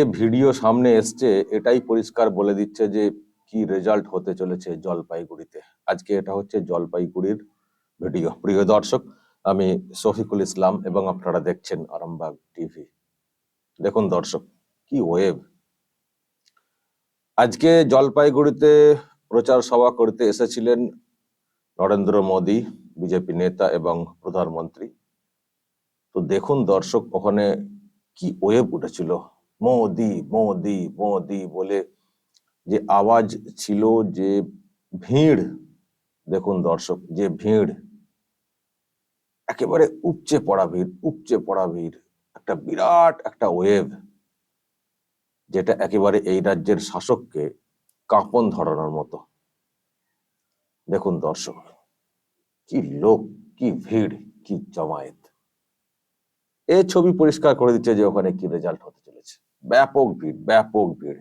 যে ভিডিও সামনে এসছে, এটাই পরিষ্কার বলে দিচ্ছে যে কি রেজাল্ট হতে চলেছে জলপাইগুড়িতে। আজকে এটা হচ্ছে জলপাইগুড়ির ভিডিও। প্রিয় দর্শক, আমি শফিকুল ইসলাম এবং আপনারা দেখছেন আরামবাগ টিভি। দেখুন দর্শক, কি ওয়েব আজকে জলপাইগুড়িতে প্রচার সভা করতে এসেছিলেন নরেন্দ্র মোদী, বিজেপি নেতা এবং প্রধানমন্ত্রী। তো দেখুন দর্শক, ওখানে কি ওয়েব উঠেছিল। মোদি মোদি মোদি বলে যে আওয়াজ ছিল যে ভিড়, দেখুন দর্শক, যে ভিড়, একেবারে উপচে পড়া ভিড়, উপচে পড়া ভিড়, একটা বিরাট একটা ওয়েভ যেটা একেবারে এই রাজ্যের শাসককে কাঁপন ধরানোর মতো। দেখুন দর্শক, কি লোক, কি ভিড়, কি জমায়েত। এ ছবি পরিষ্কার করে দিচ্ছে যে ওখানে কি রেজাল্ট হতে চলেছে। ব্যাপক ভিড় ব্যাপক ভিড়।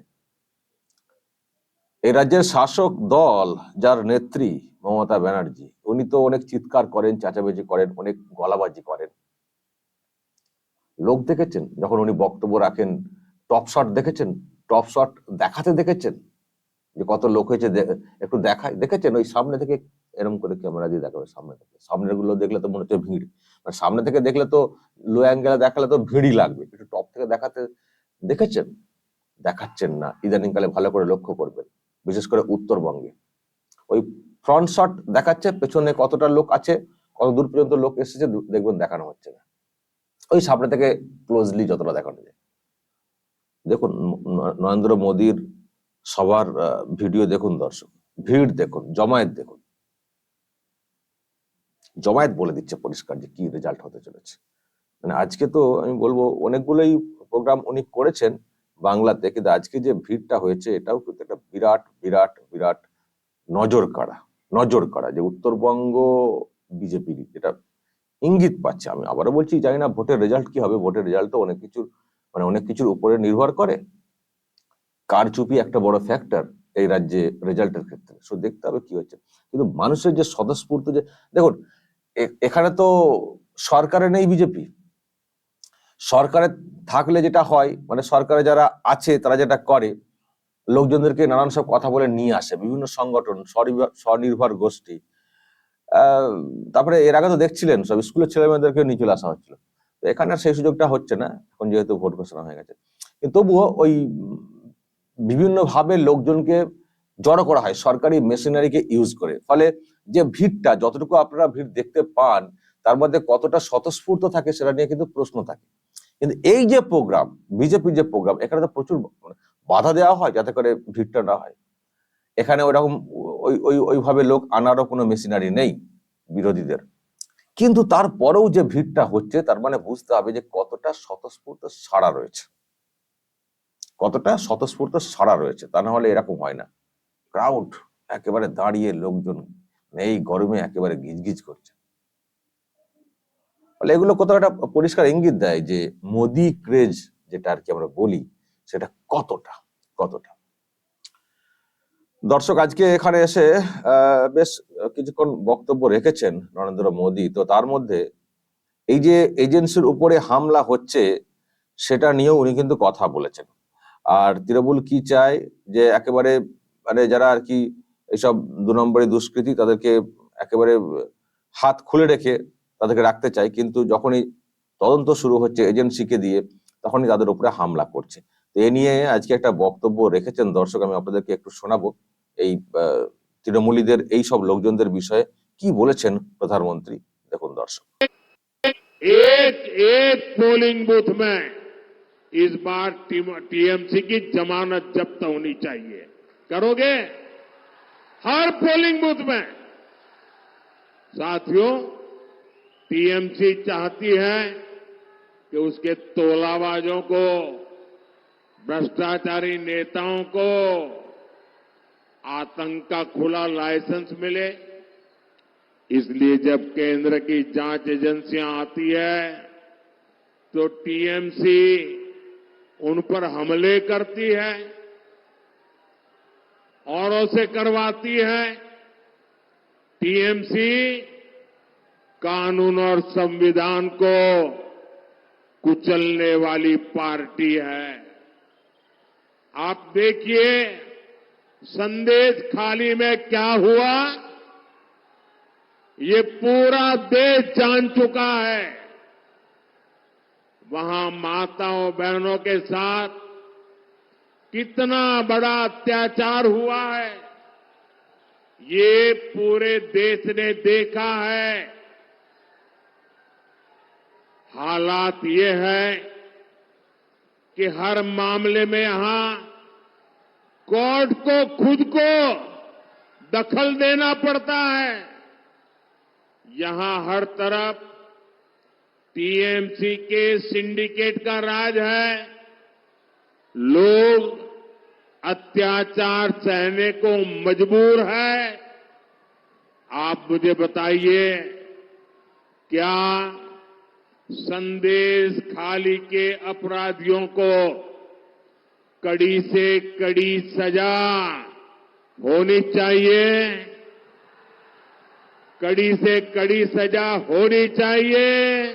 এই রাজ্যের শাসক দল যার নেত্রী মমতা ব্যানার্জি, উনি তো অনেক চিৎকার করেন চাচাবাজি করেন, অনেক গলাবাজি করেন। লোক দেখেছেন? যখন উনি বক্তব্য রাখেন, টপ শট দেখেছেন? টপ শট দেখাতে দেখেছেন? যে কত লোক হয়েছে একটু দেখায়, দেখেছেন? ওই সামনে থেকে এরকম করে ক্যামেরা দিয়ে দেখাবে, সামনে থেকে। সামনেরগুলো দেখলে তো মনে হচ্ছে ভিড়। মানে সামনে থেকে দেখলে তো লো অ্যাঙ্গেলে দেখালে তো ভিড়ই লাগবে। একটু টপ থেকে দেখাতে দেখেছেন? দেখাচ্ছেন না। ইদানিংকালে ভালো করে লক্ষ্য করবেন, বিশেষ করে উত্তরবঙ্গে। ওই ফ্রন্ট শট দেখাচ্ছে, পেছনে কতটা লোক আছে কত দূর পর্যন্ত লোক এসেছে দেখবেন দেখানো হচ্ছে না। ওই সামনে থেকে ক্লোজলি যতটা দেখানো যায়। দেখুন নরেন্দ্র মোদীর সবার ভিডিও দেখুন দর্শক, ভিড় দেখুন, জমায়েত দেখুন। জমায়েত বলে দিচ্ছে পরিষ্কার যে কি রেজাল্ট হতে চলেছে। মানে আজকে তো আমি বলব, অনেকগুলোই প্রোগ্রাম উনি করেছেন বাংলাতে, কিন্তু আজকে যে ভিড়টা হয়েছে, এটাও কিন্তু একটা বিরাট বিরাট বিরাট নজর কাড়া নজর কাড়া যে উত্তরবঙ্গ বিজেপির যেটা ইঙ্গিত পাচ্ছে। আমি আবারও বলছি, জানি না ভোটের রেজাল্ট কি হবে, ভোটের রেজাল্ট তো অনেক কিছুর মানে অনেক কিছুর উপরে নির্ভর করে। কারচুপি একটা বড় ফ্যাক্টর এই রাজ্যে রেজাল্টের ক্ষেত্রে। সো দেখতে হবে কি হচ্ছে। কিন্তু মানুষের যে স্বতঃস্ফূর্ত যে, দেখুন এখানে তো সরকারে নেই বিজেপি। সরকারে থাকলে যেটা হয় মানে সরকারে যারা আছে, তারা যেটা করে, লোকজনদেরকে নানান সব কথা বলে নিয়ে আসে, বিভিন্ন সংগঠন, স্বনির্ভর- গোষ্ঠী। তারপরে এর আগে তো দেখছিলেন, সব স্কুলের ছেলে মেয়েদেরকে নিয়ে চলে আসা হচ্ছিল। তো এখানে সেই সুযোগটা হচ্ছে না, এখন যেহেতু ভোট ঘোষণা হয়ে গেছে। তবুও ওই বিভিন্ন ভাবে লোকজনকে জড়ো করা হয়, সরকারি মেশিনারিকে ইউজ করে। ফলে যে ভিড়টা, যতটুকু আপনারা ভিড় দেখতে পান, তার মধ্যে কতটা স্বতঃস্ফূর্ত থাকে, সেটা নিয়ে কিন্তু প্রশ্ন থাকে। কিন্তু এই যে প্রোগ্রাম বিজেপির যে প্রোগ্রাম এখানে তো প্রচুর বাধা দেওয়া হয় যাতে করে ভিড়টা না হয়। এখানে ওরকম ওই ওই, ওইভাবে লোক আনারও কোনো মেশিনারি নেই বিরোধীদের। কিন্তু তারপরেও যে ভিড়টা হচ্ছে, তার মানে বুঝতে হবে যে কতটা স্বতঃস্ফূর্ত সাড়া রয়েছে। কতটা স্বতঃস্ফূর্ত সাড়া রয়েছে, তা না হলে এরকম হয় না। ক্রাউড একেবারে দাঁড়িয়ে লোকজন এই গরমে একেবারে গিজগিজ করছে। ফলে এগুলো কোথাও একটা পরিষ্কার ইঙ্গিত দেয় যে মোদি ক্রেজ, যেটা আর কি আমরা বলি, সেটা কতটা কতটা? দর্শক, আজকে এখানে এসে বেশ কিছুক্ষণ বক্তব্য রেখেছেন নরেন্দ্র মোদী। তো তার মধ্যে এই যে এজেন্সির উপরে হামলা হচ্ছে, সেটা নিয়েও উনি কিন্তু কথা বলেছেন। আর তৃণমূল কি চায়? যে একেবারে মানে যারা আর কি এইসব দু নম্বরে দুষ্কৃতী, তাদেরকে একেবারে হাত খুলে রেখে তাদেরকে রাখতে চায় কিন্তু যখনই তদন্ত শুরু হচ্ছে এজেন্সিকে দিয়ে তখনই তাদের উপরে হামলা করছে তো এ নিয়ে আজকে একটা বক্তব্য রেখেছেন দর্শক আমি আপনাদেরকে একটু শোনাবো এই আহ, তৃণমূলীদের এই সব লোকজনদের বিষয়ে কি বলেছেন প্রধানমন্ত্রী দেখুন দর্শক एक एक पोलिंग बूथ में इस बार टीएमसी की जमानत जब्त होनी चाहिए करोगे हर पोलिंग बूथ में साथियों टीएमसी चाहती है कि उसके तोलाबाजों को, भ्रष्टाचारी नेताओं को आतंक का खुला लाइसेंस मिले। इसलिए जब केंद्र की जाँच एजेंसियाँ आती है तो टीएमसी उन पर हमले करती है, औरों से करवाती है। टीएमसी कानून और संविधान को कुचलने वाली पार्टी है। आप देखिए, संदेश खाली में क्या हुआ? ये पूरा देश जान चुका है। वहाँ माताओं बहनों के साथ कितना बड़ा अत्याचार हुआ है। ये पूरे देश ने देखा है। हालात ये है कि हर मामले में यहाँ कोर्ट को खुद को दखल देना पड़ता है। यहाँ हर तरफ़ टीएमसी के सिंडिकेट का राज है। लोग अत्याचार सहने को मजबूर है। आप मुझे बताइए, क्या संदेश खाली के अपराधियों को कड़ी से कड़ी सजा होनी चाहिए। कड़ी से कड़ी सजा होनी चाहिए।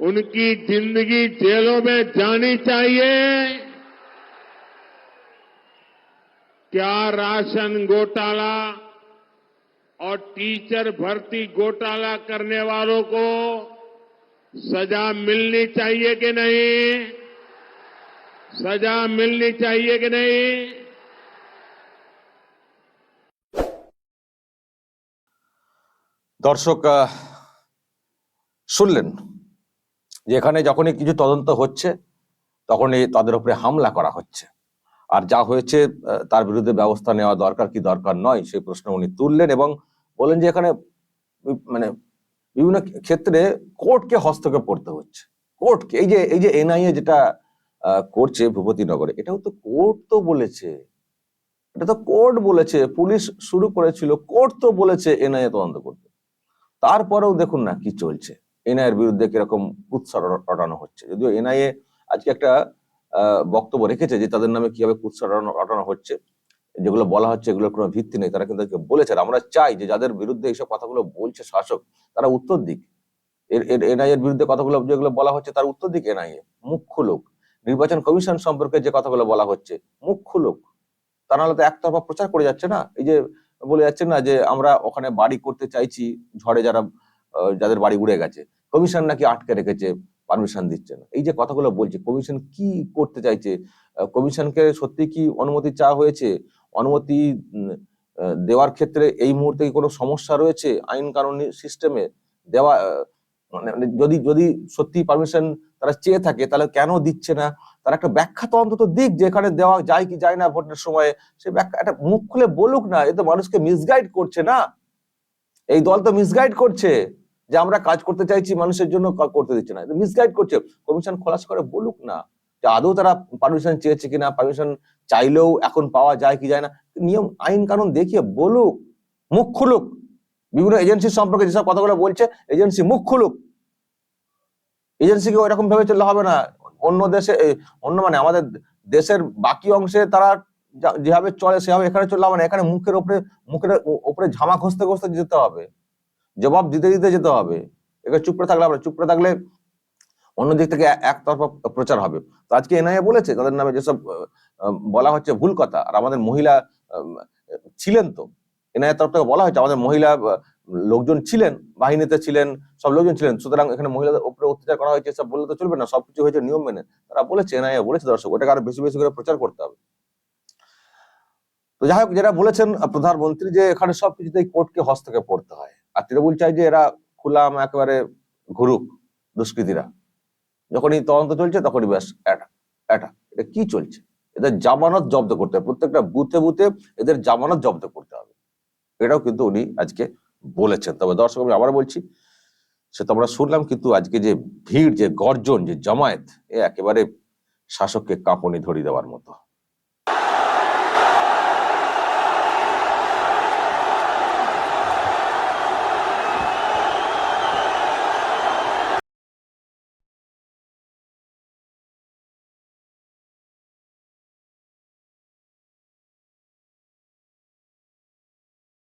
उनकी ज़िंदगी जेलों में जानी चाहिए। क्या राशन घोटाला और टीचर भर्ती घोटाला करने वालों को सजा मिलनी चाहिए कि नहीं सजा मिलनी चाहिए कि नहीं দর্শক আহ, শুনলেন যে এখানে যখনই কিছু তদন্ত হচ্ছে তখনই তাদের উপরে হামলা করা হচ্ছে আর যা হয়েছে আহ, তার বিরুদ্ধে ব্যবস্থা নেওয়া দরকার কি দরকার নয় সেই প্রশ্ন উনি তুললেন এবং বলেন যে এখানে মানে বিভিন্ন ক্ষেত্রে কোর্টকে হস্তক্ষেপ করতে হচ্ছে। কোর্টকে, এই যে এই যে এনআইএ যেটা করছে ভূপতিনগরে এটাও তো কোর্ট তো বলেছে। এটা তো কোর্ট বলেছে, পুলিশ শুরু করেছিল, কোর্ট তো বলেছে এনআইএ তদন্ত করতে। তারপরেও দেখুন না কি চলছে। এনআইএর বিরুদ্ধে কীরকম কুৎসা রটানো হচ্ছে। যদিও এনআইএ আজকে একটা বক্তব্য রেখেছে যে তাদের নামে কীভাবে কুৎসা রটানো হচ্ছে। যেগুলো বলা হচ্ছে এগুলোর কোনো ভিত্তি নেই, তারা কিন্তু আজকে বলেছে আমরা চাই যে যাদের বিরুদ্ধে এইসব কথাগুলো বলছে শাসক, তারা উত্তর দিক। এনআইএর বিরুদ্ধে কথাগুলো যেগুলো বলা হচ্ছে, তার উত্তর দিক এনআইএ মুখ খুলুক নির্বাচন কমিশন সম্পর্কে যে কথাগুলো বলা হচ্ছে, মুখ্য লোক। তা নাহলে তো একতরফা প্রচার করে যাচ্ছে না? এই যে বলে যাচ্ছে না যে আমরা ওখানে বাড়ি করতে চাইছি, ঝড়ে যারা যাদের বাড়ি উড়ে গেছে। কমিশন নাকি আটকে রেখেছে, পারমিশন দিচ্ছে না। এই যে কথাগুলো বলছে, কমিশন কি করতে চাইছে? কমিশনকে সত্যি কি অনুমতি চাওয়া হয়েছে? অনুমতি দেওয়ার ক্ষেত্রে এই মুহূর্তে কোনো সমস্যা রয়েছে আইন কানুন সিস্টেমে? দেওয়া মানে মানে যদি যদি সত্যি পারমিশন তারা চেয়ে থাকে, তাহলে কেন দিচ্ছে না? তার একটা ব্যাখ্যা তো অন্তত দিক যে এখানে দেওয়া যায় কি যায় না ভোটের সময়ে, সে ব্যাখ্যা, একটা মুখ খুলে বলুক না, এ তো মানুষকে মিসগাইড করছে না? এই দল তো মিসগাইড করছে যে আমরা কাজ করতে চাইছি, মানুষের জন্য করতে দিচ্ছে না। মিসগাইড করছে। কমিশন খোলাস করে বলুক না যে আদৌ তারা পারমিশন চেয়েছে কিনা, পারমিশন চাইলেও এখন পাওয়া যায় কি যায় না। নিয়ম, আইন, কানুন দেখিয়ে বলুক, মুখ খুলুক। বিভিন্ন এজেন্সি সম্পর্কে যেসব কথাগুলো বলছে, এজেন্সি মুখ খুলুক। এজেন্সিকে ওইরকম ভেবে চললে হবে না। অন্য দেশে অন্য মানে আমাদের দেশের বাকি অংশে তারা যেভাবে চলে সেভাবে এখানে চললে হবে না। এখানে মুখের উপরে মুখের ও- উপরে ঝামা ঘষতে ঘষতে যেতে হবে। জবাব দিতে দিতে যেতে হবে। এখানে চুপ করে থাকলে হবে। চুপ করে থাকলে অন্য দিক থেকে একতরফা প্রচার হবে। তো আজকে এনআইএ বলেছে, তাদের নামে যেসব বলা হচ্ছে ভুল কথা, আর আমাদের মহিলা ছিলেন তো, এনআইএ তরফ থেকে বলা হয়েছে, আমাদের মহিলা লোকজন ছিলেন, বাহিনীতে ছিলেন, সব লোকজন ছিলেন, সুতরাং এখানে মহিলাদের উপরে অত্যাচার করা হয়েছে সব বললে তো চলবে না, সবকিছু হয়েছে নিয়ম মেনে। তারা বলেছে, এনআইএ বলেছে, দর্শক, ওটাকে আরও বেশি বেশি করে প্রচার করতে হবে। তো যাই হোক, যেটা বলেছেন প্রধানমন্ত্রী যে এখানে সবকিছুতেই কোর্টকে হস্তক্ষেপ করতে হয়, আর তৃণমূল চাই যে এরা খুলাম, একেবারে ঘুরুক দুষ্কৃতীরা। যখনই তদন্ত চলছে, তখনই ব্যাস এটা এটা এটা কি চলছে? এদের জামানত জব্দ করতে হবে। প্রত্যেকটা বুথে বুথে এদের জামানত জব্দ করতে হবে। এটাও কিন্তু উনি আজকে বলেছেন। তবে দর্শক, আমি আবার বলছি, সে তো আমরা শুনলাম, কিন্তু আজকে যে ভিড়, যে গর্জন, যে জামায়াত, এ একেবারে শাসককে কাঁপনি ধরিয়ে দেওয়ার মতো।